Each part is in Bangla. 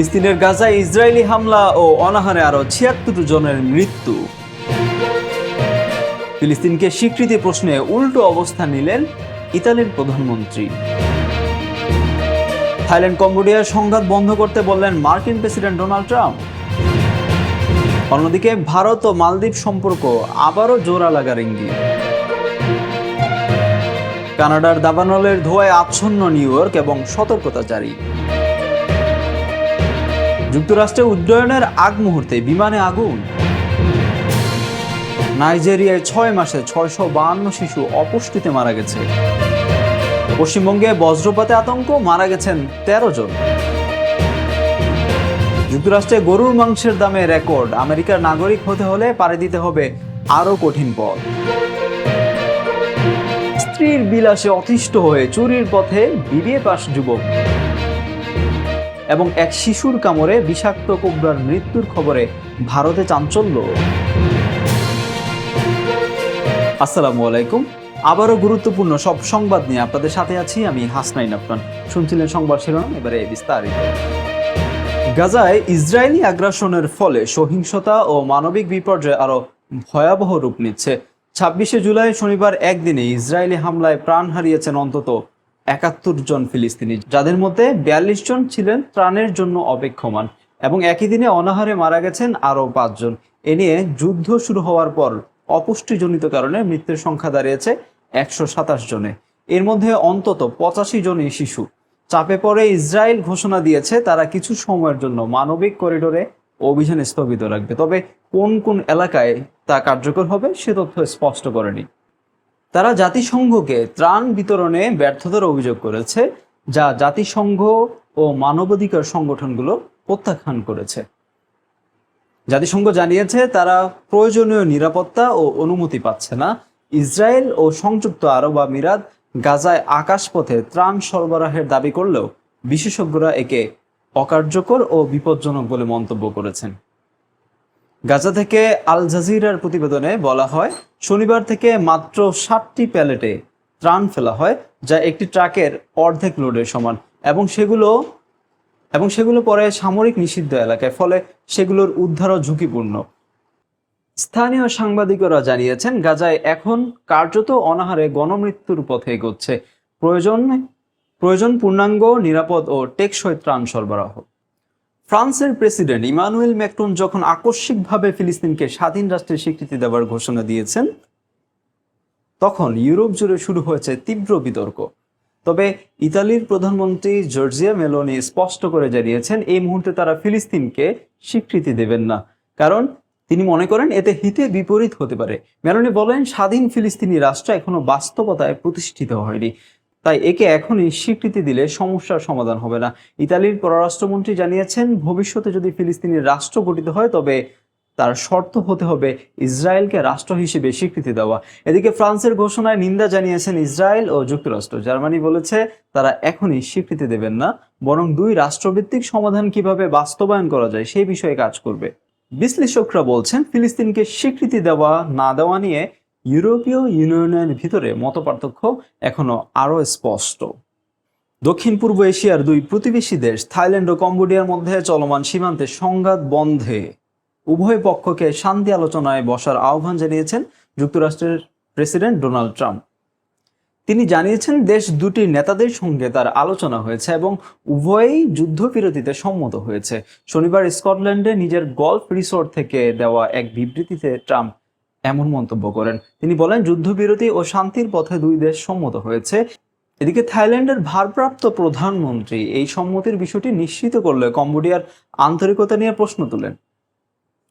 ফিলিস্তিনের গাজায় ইসরায়েলি হামলা ও অনাহারে আরও ছিয়াত্তর জনের মৃত্যু। ফিলিস্তিনকে স্বীকৃতি প্রশ্নে উল্টো অবস্থান নিলেন ইতালির প্রধানমন্ত্রী। থাইল্যান্ড কম্বোডিয়ার সংঘাত বন্ধ করতে বললেন মার্কিন প্রেসিডেন্ট ডোনাল্ড ট্রাম্প। অন্যদিকে ভারত ও মালদ্বীপ সম্পর্ক আবারও জোড়া লাগার ইঙ্গিত। কানাডার দাবানলের ধোয়ায় আচ্ছন্ন নিউ ইয়র্ক এবং সতর্কতা জারি। যুক্তরাষ্ট্রে উড্ডয়নের আগ মুহূর্তে বিমানে আগুন। নাইজেরিয়ায় ছয় মাসে ছয়শো বাহান্ন শিশু অপুষ্টিতে মারা গেছে। পশ্চিমবঙ্গে বজ্রপাতে আতঙ্ক, মারা গেছেন তেরো জন। যুক্তরাষ্ট্রে গরুর মাংসের দামে রেকর্ড, আমেরিকার নাগরিক হতে হলে পাড়ি দিতে হবে আরও কঠিন পথ। স্ত্রীর বিলাসে অতিষ্ঠ হয়ে চুরির পথে বিবিএ পাশ যুবক। এবং এক শিশুর কামড়ে বিষাক্ত কোবরার মৃত্যুর খবরে ভারতে চাঞ্চল্য। আসসালামু আলাইকুম। আবারও গুরুত্বপূর্ণ সব সংবাদ নিয়ে আপনাদের সাথে আছি আমি হাসনাইন আফরান শুনছিলেন সংবাদ শিরোনাম, এবারে বিস্তারিত। গাজায় ইসরায়েলি আগ্রাসনের ফলে সহিংসতা ও মানবিক বিপর্যয় আরও ভয়াবহ রূপ নিচ্ছে। ছাব্বিশে জুলাই শনিবার একদিনে ইসরায়েলি হামলায় প্রাণ হারিয়েছেন অন্তত একাত্তর জন ফিলিস্তিনি, যাদের মধ্যে বিয়াল্লিশ জন ছিলেন ত্রাণের জন্য অপেক্ষমান এবং একই দিনে অনাহারে মারা গেছেন আরও পাঁচজন এ নিয়ে যুদ্ধ শুরু হওয়ার পর অপুষ্টিজনিত কারণে মৃত্যুর সংখ্যা দাঁড়িয়েছে একশো সাতাশ জনে। এর মধ্যে অন্তত পঁচাশি জনই শিশু। চাপে পড়ে ইসরায়েল ঘোষণা দিয়েছে তারা কিছু সময়ের জন্য মানবিক করিডোরে অভিযান স্থগিত রাখবে। তবে কোন কোন এলাকায় তা কার্যকর হবে সে তথ্য স্পষ্ট করেনি। তারা জাতিসংঘকে ত্রাণ বিতরণে ব্যর্থতার অভিযোগ করেছে, যা জাতিসংঘ ও মানবাধিকার সংগঠনগুলো প্রত্যাখ্যান করেছে। জাতিসংঘ জানিয়েছে, তারা প্রয়োজনীয় নিরাপত্তা ও অনুমতি পাচ্ছে না। ইসরায়েল ও সংযুক্ত আরব আমিরাত গাজায় আকাশপথে ত্রাণ সরবরাহের দাবি করলেও বিশেষজ্ঞরা একে অকার্যকর ও বিপজ্জনক বলে মন্তব্য করেছেন। গাজা থেকে আল জাজিরার প্রতিবেদনে বলা হয় শনিবার থেকে মাত্র ষাটটি প্যালেটে ত্রাণ ফেলা হয়, যা একটি ট্রাকের অর্ধেক লোডের সমান। এবং সেগুলো এবং সেগুলো পরে সামরিক নিষিদ্ধ এলাকায়, ফলে সেগুলোর উদ্ধারও ঝুঁকিপূর্ণ। স্থানীয় সাংবাদিকরা জানিয়েছেন, গাজায় এখন কার্যত অনাহারে গণমৃত্যুর পথে এগোচ্ছে। প্রয়োজন প্রয়োজন পূর্ণাঙ্গ, নিরাপদ ও টেকসই ত্রাণ সরবরাহ। ফ্রান্সের প্রেসিডেন্ট ইমানুয়েল ম্যাক্রন যখন আকস্মিকভাবে ফিলিস্তিনকে স্বাধীন রাষ্ট্রের স্বীকৃতি দেওয়ার ঘোষণা দিয়েছেন, তখন ইউরোপ জুড়ে শুরু হয়েছে তীব্র বিতর্ক। তবে ইতালির প্রধানমন্ত্রী জর্জিয়া মেলোনি স্পষ্ট করে জানিয়েছেন, এই মুহূর্তে তারা ফিলিস্তিনকে স্বীকৃতি দেবেন না। কারণ তিনি মনে করেন এতে হিতে বিপরীত হতে পারে। মেলোনি বলেন, স্বাধীন ফিলিস্তিনি রাষ্ট্র এখনও বাস্তবতায় প্রতিষ্ঠিত হয়নি। তাই একে এখনই স্বীকৃতি দিলে সমস্যার সমাধান হবে না। ইতালির পররাষ্ট্রমন্ত্রী জানিয়েছেন, ভবিষ্যতে যদি ফিলিস্তিনি রাষ্ট্র গঠিত হয়, তবে তার শর্ত হতে হবে ইসরায়েলকে রাষ্ট্র হিসেবে স্বীকৃতি দেওয়া। এদিকে ফ্রান্সের ঘোষণায় নিন্দা জানিয়েছেন ইসরায়েল ও যুক্তরাষ্ট্র। জার্মানি বলেছে, তারা এখনই স্বীকৃতি দেবেন না, বরং দুই রাষ্ট্রভিত্তিক সমাধান কীভাবে বাস্তবায়ন করা যায়, সেই বিষয়ে কাজ করবে। বিশ্লেষকরা বলছেন, ফিলিস্তিনকে স্বীকৃতি দেওয়া না দেওয়া নিয়ে ইউরোপীয় ইউনিয়নের ভিতরে মতপার্থক্য এখনও আরও স্পষ্ট। দক্ষিণ পূর্ব এশিয়ার দুই প্রতিবেশী দেশ, থাইল্যান্ড ও কম্বোডিয়ার মধ্যে চলমান সীমান্তে সংঘাত বন্ধে। উভয় পক্ষকে শান্তি আলোচনায় বসার আহ্বান জানিয়েছেন যুক্তরাষ্ট্রের প্রেসিডেন্ট ডোনাল্ড ট্রাম্প। তিনি জানিয়েছেন, দেশ দুটির নেতাদের সঙ্গে তার আলোচনা হয়েছে এবং উভয়ই যুদ্ধবিরতিতে সম্মত হয়েছে। শনিবার স্কটল্যান্ডে নিজের গল্ফ রিসোর্ট থেকে দেওয়া এক বিবৃতিতে ট্রাম্প এমন মন্তব্য করেন। তিনি বলেন, যুদ্ধবিরতি ও শান্তির পথে দুই দেশ সম্মত হয়েছে। এদিকে থাইল্যান্ডের ভারপ্রাপ্ত প্রধানমন্ত্রী এই সম্মতির বিষয়টি নিশ্চিত করলে কম্বোডিয়ার আন্তরিকতা নিয়ে প্রশ্ন তোলেন।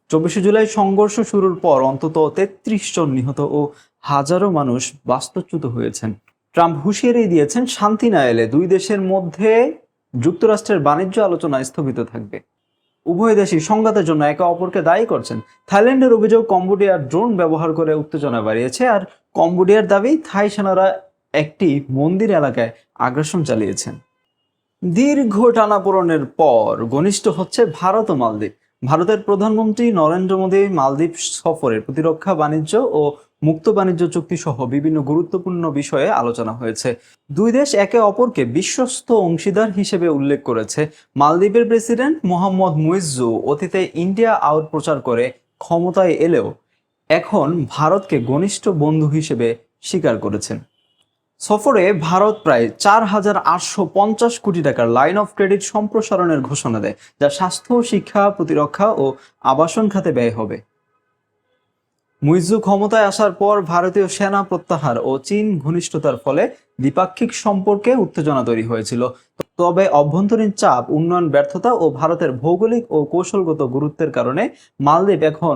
চব্বিশে জুলাই সংঘর্ষ শুরুর পর অন্তত তেত্রিশ জন নিহত ও হাজারো মানুষ বাস্তুচ্যুত হয়েছেন। ট্রাম্প হুঁশিয়ারি দিয়েছেন, শান্তি না এলে দুই দেশের মধ্যে যুক্তরাষ্ট্রের বাণিজ্য আলোচনা স্থগিত থাকবে। উভয় দেশই সংঘাতের জন্য একে অপরকে দায়ী করছেন। থাইল্যান্ডের অভিযোগ, কম্বোডিয়ার ড্রোন ব্যবহার করে উত্তেজনা বাড়িয়েছে আর কম্বোডিয়ার দাবি, থাই সেনারা একটি মন্দির এলাকায় আগ্রাসন চালিয়েছেন। দীর্ঘ টানাপোড়নের পর ঘনিষ্ঠ হচ্ছে ভারত ও মালদ্বীপ। ভারতের প্রধানমন্ত্রী নরেন্দ্র মোদী মালদ্বীপ সফরে প্রতিরক্ষা, বাণিজ্য ও মুক্ত বাণিজ্য চুক্তি সহ বিভিন্ন গুরুত্বপূর্ণ বিষয়ে আলোচনা হয়েছে। দুই দেশ একে অপরকে বিশ্বস্ত অংশীদার হিসেবে উল্লেখ করেছে। মালদ্বীপের প্রেসিডেন্ট মোহাম্মদ মুইজু অতীতে ইন্ডিয়া আউট প্রচার করে ক্ষমতায় এলেও এখন ভারতকে ঘনিষ্ঠ বন্ধু হিসেবে স্বীকার করেছেন। সফরে ভারত প্রায় চার হাজার আটশো পঞ্চাশ কোটি টাকার লাইন অফ ক্রেডিট সম্প্রসারণের ঘোষণা দেয়, যা স্বাস্থ্য, শিক্ষা, প্রতিরক্ষা ও আবাসন খাতে ব্যয় হবে। মুইজু ক্ষমতায় আসার পর ভারতীয় সেনা প্রত্যাহার ও চীন ঘনিষ্ঠতার ফলে দ্বিপাক্ষিক সম্পর্কে উত্তেজনা তৈরি হয়েছিল। তবে অভ্যন্তরীণ চাপ, উন্নয়ন ব্যর্থতা ও ভারতের ভৌগোলিক ও কৌশলগত গুরুত্বের কারণে মালদ্বীপ এখন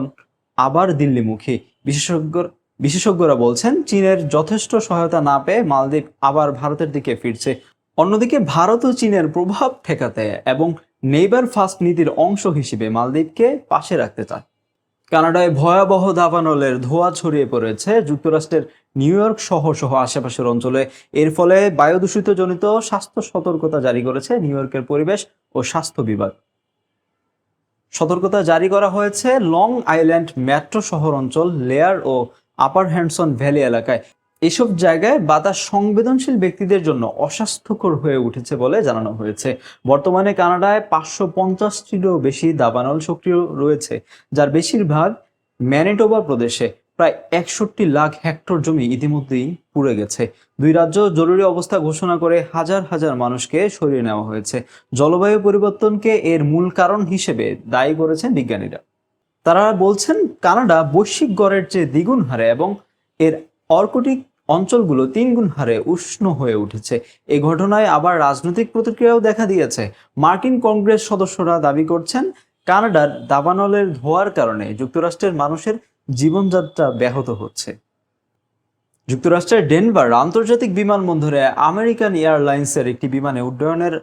আবার দিল্লিমুখী। বিশেষজ্ঞ বিশেষজ্ঞরা বলছেন, চীনের যথেষ্ট সহায়তা না পেয়ে মালদ্বীপ আবার ভারতের দিকে ফিরছে। অন্যদিকে, ভারত ও চীনের প্রভাব ঠেকাতে এবং নেইবার ফার্স্ট নীতির অংশ হিসেবে মালদ্বীপকে পাশে রাখতে চায়। কানাডায় ভয়াবহ দাবানলের ধোঁয়া ছড়িয়ে পড়েছে যুক্তরাষ্ট্রের নিউ ইয়র্ক সহ সহ আশেপাশের অঞ্চলে। এর ফলে বায়ু দূষিত জনিত স্বাস্থ্য সতর্কতা জারি করেছে নিউ ইয়র্কের পরিবেশ ও স্বাস্থ্য বিভাগ। সতর্কতা জারি করা হয়েছে লং আইল্যান্ড মেট্রো শহর অঞ্চল লেয়ার ও আপার হ্যান্ডসন ভ্যালি এলাকায়। এসব জায়গায় বাতাস সংবেদনশীল ব্যক্তিদের জন্য অস্বাস্থ্যকর হয়ে উঠেছে বলে জানানো হয়েছে। বর্তমানে কানাডায় পাঁচশো পঞ্চাশটিরও বেশি দাবানল সক্রিয় রয়েছে, যার বেশিরভাগ ম্যানিটোবা প্রদেশে। প্রায় একষট্টি লাখ হেক্টর জমি ইতিমধ্যেই পুড়ে গেছে। দুই রাজ্য জরুরি অবস্থা ঘোষণা করে হাজার হাজার মানুষকে সরিয়ে নেওয়া হয়েছে। জলবায়ু পরিবর্তনকে এর মূল কারণ হিসেবে দায়ী করেছেন বিজ্ঞানীরা। তারা বলছেন, কানাডা বৈশ্বিক গড়ের চেয়ে দ্বিগুণ হারে এবং এর অর্কটিক অঞ্চলগুলো তিনগুণ হারে উষ্ণ হয়ে উঠেছে। এই ঘটনায় আবার রাজনৈতিক প্রতিক্রিয়াও দেখা দিয়েছে। মার্কিন কংগ্রেস সদস্যরা দাবি করছেন, কানাডার দাবানলের ধোয়ার কারণে যুক্তরাষ্ট্রের মানুষের জীবনযাত্রা ব্যাহত হচ্ছে। যুক্তরাষ্ট্রের ডেনভার আন্তর্জাতিক বিমানবন্দরে আমেরিকান এয়ারলাইন্সের একটি বিমানে উড্ডয়নের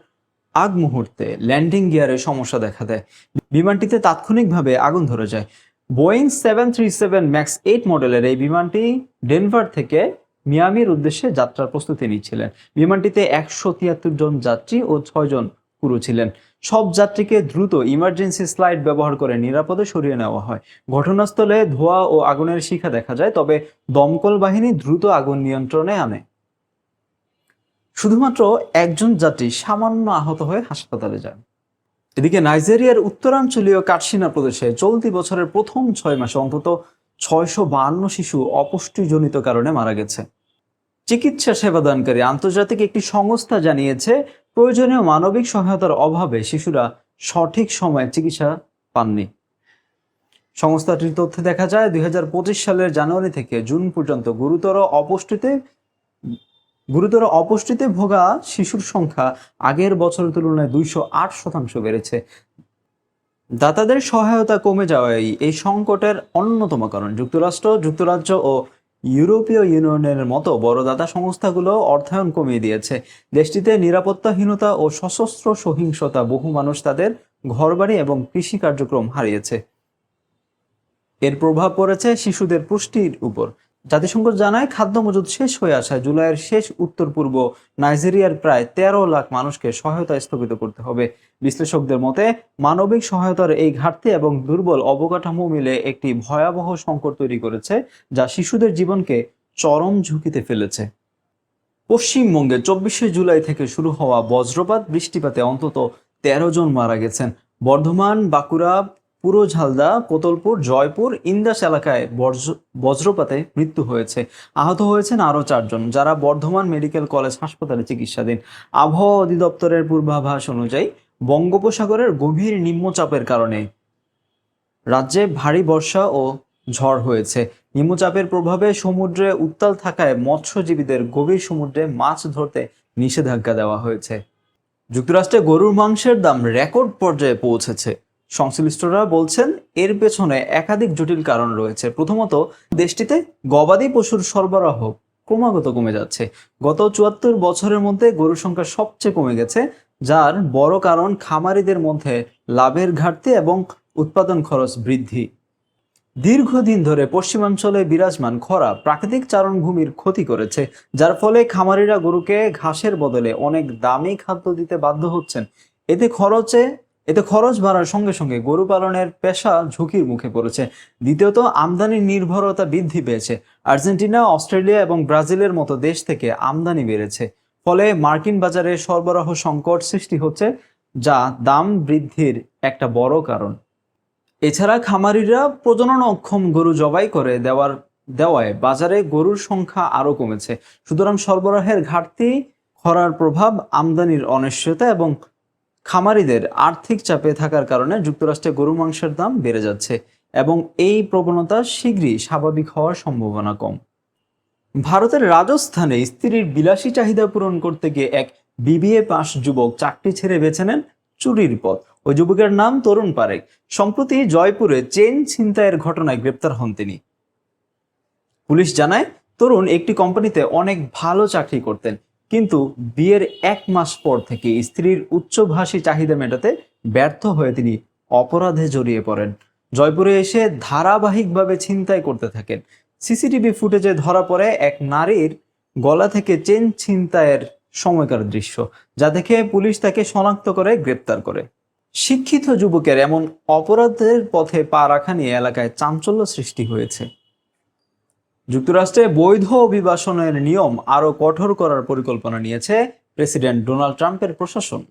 আগ মুহূর্তে ল্যান্ডিং গিয়ারে সমস্যা দেখা দেয়। বিমানটিতে তাৎক্ষণিকভাবে আগুন ধরে যায়। Boeing seven three seven Max eight মডেলের এই বিমানটি ডেনভার থেকে মিয়ামির উদ্দেশ্যে যাত্রার প্রস্তুতি নিচ্ছিলেন। বিমানটিতে একশো তিয়াত্তর জন যাত্রী ও ছয় জন ক্রু ছিলেন। সব যাত্রীকে দ্রুত ইমার্জেন্সি স্লাইড ব্যবহার করে নিরাপদে সরিয়ে নেওয়া হয়। ঘটনাস্থলে ধোঁয়া ও আগুনের শিখা দেখা যায়, তবে দমকল বাহিনী দ্রুত আগুন নিয়ন্ত্রণে আনে। শুধুমাত্র একজন যাত্রী সামান্য আহত হয়ে হাসপাতালে যান। এদিকে নাইজেরিয়ার উত্তরাঞ্চলীয় কাটসিনা প্রদেশে চলতি বছরের প্রথম ছয় মাসে অন্তত ছয়শো বাহান্ন শিশু অপুষ্টিজনিত কারণে মারা গেছে। চিকিৎসা সেবাদানকারী আন্তর্জাতিক একটি সংস্থা জানিয়েছে, প্রয়োজনীয় মানবিক সহায়তার অভাবে শিশুরা সঠিক সময়ে চিকিৎসা পাননি। সংস্থাটির তথ্যে দেখা যায়, দুই হাজার পঁচিশ সালের জানুয়ারি থেকে জুন পর্যন্ত গুরুতর অপুষ্টিতে গুরুতর অপুষ্টিতে ভোগা শিশুর সংখ্যা আগের বছরের তুলনায় দুইশো আট শতাংশ বেড়েছে। দাতাদের সহায়তা কমে যাওয়াই এই সংকটের অন্যতম কারণ। যুক্তরাষ্ট্র, যুক্তরাজ্য ও ইউরোপীয় ইউনিয়নের মতো বড় দাতা সংস্থাগুলো অর্থায়ন কমিয়ে দিয়েছে। দেশটিতে নিরাপত্তাহীনতা ও সশস্ত্র সহিংসতা বহু মানুষ তাদের ঘরবাড়ি এবং কৃষি কার্যক্রম হারিয়েছে। এর প্রভাব পড়েছে শিশুদের পুষ্টির উপর। জাতিসংঘ জানায় খাদ্য মজুদ শেষ হয়ে আসায় জুলাইয়ের শেষ উত্তর পূর্ব নাইজেরিয়ার প্রায় তেরো লাখ মানুষকে সহায়তা স্থগিত করতে হবে। বিশ্লেষকদের মতে, মানবিক সহায়তার এই ঘাটতি এবং দুর্বল অবকাঠামো মিলে একটি ভয়াবহ সংকট তৈরি করেছে, যা শিশুদের জীবনকে চরম ঝুঁকিতে ফেলেছে। পশ্চিমবঙ্গে চব্বিশে জুলাই থেকে শুরু হওয়া বজ্রপাত বৃষ্টিপাতে অন্তত তেরো জন মারা গেছেন। বর্ধমান, বাঁকুড়া পুরো ঝালদা, কোতলপুর, জয়পুর, ইন্দাস এলাকায় বজ্র- বজ্রপাতে মৃত্যু হয়েছে। আহত হয়েছেন আরও চারজন, যারা বর্ধমান মেডিকেল কলেজ হাসপাতালে চিকিৎসাধীন। আবহাওয়া অধিদপ্তরের পূর্বাভাস অনুযায়ী, বঙ্গোপসাগরের গভীর নিম্নচাপের কারণে রাজ্যে ভারী বর্ষা ও ঝড় হয়েছে। নিম্নচাপের প্রভাবে সমুদ্রে উত্তাল থাকায় মৎস্যজীবীদের গভীর সমুদ্রে মাছ ধরতে নিষেধাজ্ঞা দেওয়া হয়েছে। যুক্তরাষ্ট্রে গরুর মাংসের দাম রেকর্ড পর্যায়ে পৌঁছেছে। সংশ্লিষ্টরা বলছেন, এর পেছনে একাধিক জটিল কারণ রয়েছে। প্রথমত, দেশটিতে গবাদি পশুর সরবরাহ ক্রমাগত কমে যাচ্ছে। গত চুয়াত্তর বছরের মধ্যে গরুর সংখ্যা সবচেয়ে কমে গেছে, যার বড় কারণ খামারিদের মধ্যে লাভের ঘাটতি এবং উৎপাদন খরচ বৃদ্ধি। দীর্ঘদিন ধরে পশ্চিমাঞ্চলে বিরাজমান খরা প্রাকৃতিক চারণভূমির ক্ষতি করেছে, যার ফলে খামারিরা গরুকে ঘাসের বদলে অনেক দামি খাদ্য দিতে বাধ্য হচ্ছেন। এতে খরচে এতে খরচ বাড়ার সঙ্গে সঙ্গে গরু পালনের পেশা ঝুঁকির মুখে পড়েছে। দ্বিতীয়ত, আমদানি নির্ভরতা বৃদ্ধি পেয়েছে। আর্জেন্টিনা, অস্ট্রেলিয়া এবং ব্রাজিলের মতো দেশ থেকে আমদানি বেড়েছে। ফলে মার্কিন বাজারে সরবরাহ সংকট সৃষ্টি হচ্ছে, যা দাম বৃদ্ধির একটা বড় কারণ। এছাড়া খামারিরা প্রজনন অক্ষম গরু জবাই করে দেওয়ার, দেওয়ায় বাজারে গরুর সংখ্যা আরও কমেছে। সুতরাং সরবরাহের ঘাটতি, খরার প্রভাব, আমদানির অনিশ্চয়তা এবং খামারিদের আর্থিক চাপে থাকার কারণে যুক্তরাষ্ট্রে গরু মাংসের দাম বেড়ে যাচ্ছে এবং এই প্রবণতা শীঘ্রই স্বাভাবিক হওয়ার সম্ভাবনা কম। ভারতের রাজস্থানে স্ত্রীর বিলাসী চাহিদা পূরণ করতে গিয়ে এক বিবিএ পাস যুবক চাকরি ছেড়ে বেছে নেন চুরির পথ। ওই যুবকের নাম তরুণ পারেক। সম্প্রতি জয়পুরে চেন ছিনতাইয়ের ঘটনায় গ্রেপ্তার হন তিনি। পুলিশ জানায়, তরুণ একটি কোম্পানিতে অনেক ভালো চাকরি করতেন। কিন্তু বিয়ের এক মাস পর থেকে স্ত্রীর উচ্চভাষী চাহিদা মেটাতে ব্যর্থ হয়ে তিনি অপরাধে জড়িয়ে পড়েন। জয়পুরে এসে ধারাবাহিকভাবে ছিনতাই করতে থাকেন। সিসিটিভি ফুটেজে ধরা পড়ে এক নারীর গলা থেকে চেন ছিনতাইয়ের সময়কার দৃশ্য, যা দেখে পুলিশ তাকে শনাক্ত করে, গ্রেপ্তার করে। শিক্ষিত যুবকের এমন অপরাধের পথে পা রাখা নিয়ে এলাকায় চাঞ্চল্য সৃষ্টি হয়েছে। যুক্তরাষ্ট্রে বৈধ অভিবাসনের নিয়ম আরও কঠোর করার পরিকল্পনা নিয়েছে প্রেসিডেন্ট ডোনাল্ড ট্রাম্পের প্রশাসন।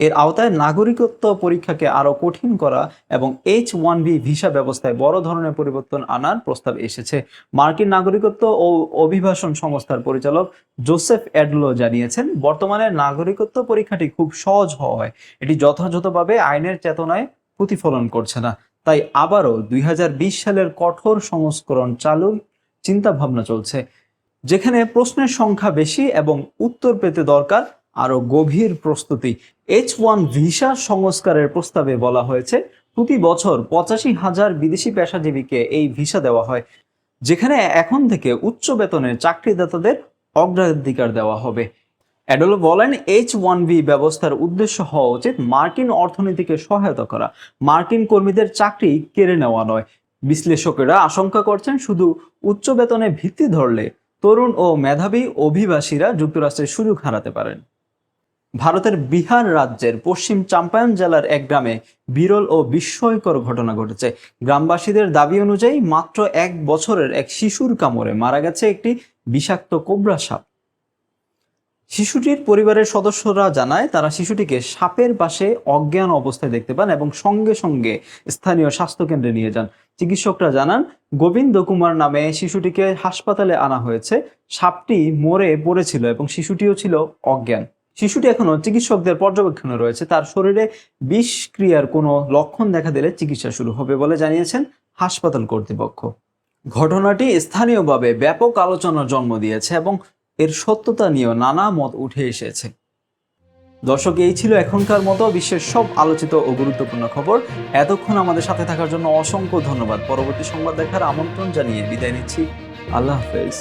এর আওতায় নাগরিকত্ব পরীক্ষাকে আরও কঠিন করা এবং এইচ ওয়ান বি ভিসা ব্যবস্থায় বড় ধরনের পরিবর্তন আনার প্রস্তাব এসেছে। মার্কিন নাগরিকত্ব ও অভিবাসন সংস্থার পরিচালক জোসেফ এডলো জানিয়েছেন, বর্তমানে নাগরিকত্ব পরীক্ষাটি খুব সহজ হওয়ায় এটি যথাযথভাবে আইনের চেতনায় প্রতিফলন করছে না। তাই আবারও দুই হাজার বিশ সালের কঠোর সংস্করণ চালুর চিন্তা ভাবনা চলছে, যেখানে প্রশ্নের সংখ্যা বেশি এবং উত্তর পেতে দরকার আরও গভীর প্রস্তুতি। এইচ ওয়ান ভিসা সংস্কারের প্রস্তাবে বলা হয়েছে, প্রতি বছর পঁচাশি হাজার বিদেশি পেশাজীবীকে এই ভিসা দেওয়া হয়, যেখানে এখন থেকে উচ্চ বেতনের চাকরিদাতাদের অগ্রাধিকার দেওয়া হবে। অ্যাডলো বলেন এইচ ওয়ান বি ব্যবস্থার উদ্দেশ্য হওয়া উচিত মার্কিন অর্থনীতিকে সহায়তা করা। মার্কিন কর্মীদের চাকরি কেড়ে নেওয়া নয়। বিশ্লেষকেরা আশঙ্কা করছেন শুধু উচ্চ বেতনে ভিত্তি ধরলে তরুণ ও মেধাবী অভিবাসীরা যুক্তরাষ্ট্রের সুযোগ হারাতে পারেন। ভারতের বিহার রাজ্যের পশ্চিম চাম্পায়ন জেলার এক গ্রামে বিরল ও বিস্ময়কর ঘটনা ঘটেছে। গ্রামবাসীদের দাবি অনুযায়ী মাত্র এক বছরের এক শিশুর কামড়ে মারা গেছে একটি বিষাক্ত কোবরা সাপ। শিশুটির পরিবারের সদস্যরা জানায়, তারা শিশুটিকে সাপের পাশে অজ্ঞান অবস্থায় দেখতে পান এবং সঙ্গে সঙ্গে স্থানীয় স্বাস্থ্যকেন্দ্রে নিয়ে যান। চিকিৎসকরা জানান, গোবিন্দ কুমার নামে শিশুটিকে হাসপাতালে আনা হয়েছে। সাপটি মরে পড়েছিল এবং শিশুটিও ছিল অজ্ঞান। শিশুটি এখনও চিকিৎসকদের পর্যবেক্ষণে রয়েছে। তার শরীরে বিষ ক্রিয়ার কোনো লক্ষণ দেখা দিলে চিকিৎসা শুরু হবে বলে জানিয়েছেন হাসপাতাল কর্তৃপক্ষ। ঘটনাটি স্থানীয়ভাবে ব্যাপক আলোচনার জন্ম দিয়েছে এবং এর সত্যতা নিয়েও নানা মত উঠে এসেছে। দর্শক, এই ছিল এখনকার মতো বিশ্বের সব আলোচিত ও গুরুত্বপূর্ণ খবর। এতক্ষণ আমাদের সাথে থাকার জন্য অসংখ্য ধন্যবাদ। পরবর্তী সংবাদ দেখার আমন্ত্রণ জানিয়ে বিদায় নিচ্ছি। আল্লাহ হাফেজ।